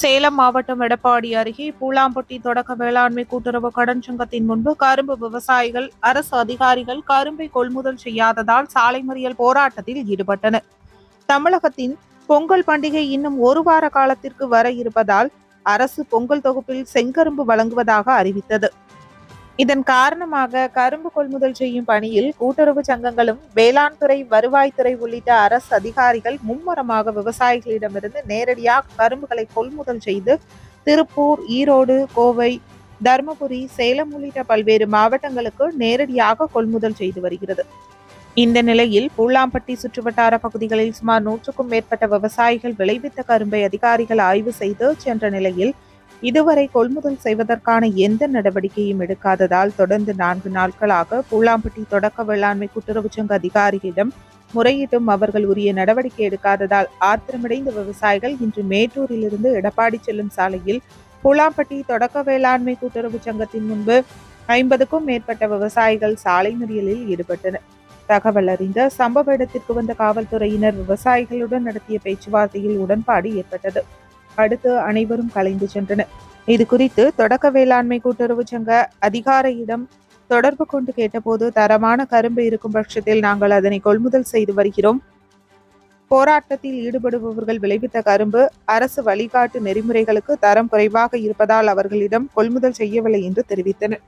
சேலம் மாவட்டம் எடப்பாடி அருகே பூலாம்பட்டி தொடக்க வேளாண்மை கூட்டுறவு கடன் சங்கத்தின் முன்பு கரும்பு விவசாயிகள் அரசு அதிகாரிகள் கரும்பை கொள்முதல் செய்யாததால் சாலை மறியல் போராட்டத்தில் ஈடுபட்டனர். தமிழகத்தின் பொங்கல் பண்டிகை இன்னும் ஒரு வார காலத்திற்கு வர இருப்பதால் அரசு பொங்கல் தொகுப்பில் செங்கரும்பு வழங்குவதாக அறிவித்தது. இதன் காரணமாக கரும்பு கொள்முதல் செய்யும் பணியில் கூட்டுறவு சங்கங்களும் வேளாண் துறை வருவாய்த்துறை உள்ளிட்ட அரசு அதிகாரிகள் மும்முரமாக விவசாயிகளிடமிருந்து நேரடியாக கரும்புகளை கொள்முதல் செய்து திருப்பூர் ஈரோடு கோவை தருமபுரி சேலம் உள்ளிட்ட பல்வேறு மாவட்டங்களுக்கு நேரடியாக கொள்முதல் செய்து வருகிறது. இந்த நிலையில் பூலாம்பட்டி சுற்றுவட்டார பகுதிகளில் சுமார் நூற்றுக்கும் மேற்பட்ட விவசாயிகள் விளைவித்த கரும்பை அதிகாரிகள் ஆய்வு செய்து சென்ற நிலையில் இதுவரை கொள்முதல் செய்வதற்கான எந்த நடவடிக்கையும் எடுக்காததால் தொடர்ந்து நான்கு நாட்களாக பூலாம்பட்டி தொடக்க வேளாண்மை கூட்டுறவு சங்க அதிகாரிகளிடம் முறையிட்டும் அவர்கள் உரிய நடவடிக்கை எடுக்காததால் ஆத்திரமடைந்த விவசாயிகள் இன்று மேட்டூரிலிருந்து எடப்பாடி செல்லும் சாலையில் பூலாம்பட்டி தொடக்க வேளாண்மை கூட்டுறவு சங்கத்தின் முன்பு ஐம்பதுக்கும் மேற்பட்ட விவசாயிகள் சாலை மறியலில் ஈடுபட்டனர். தகவல் அறிந்த சம்பவ இடத்திற்கு வந்த காவல்துறையினர் விவசாயிகளுடன் நடத்திய பேச்சுவார்த்தையில் உடன்பாடு ஏற்பட்டது. அடுத்து அனைவரும் கலைந்து சென்றனர். இது குறித்து தொடக்க வேளாண்மை கூட்டுறவு சங்க அதிகாரியிடம் தொடர்பு கொண்டு கேட்டபோது தரமான கரும்பு இருக்கும் பட்சத்தில் நாங்கள் அதனை கொள்முதல் செய்து வருகிறோம். போராட்டத்தில் ஈடுபடுபவர்கள் விளைவித்த கரும்பு அரசு வழிகாட்டு நெறிமுறைகளுக்கு தரம் குறைவாக இருப்பதால் அவர்களிடம் கொள்முதல் செய்யவில்லை என்று தெரிவித்தனர்.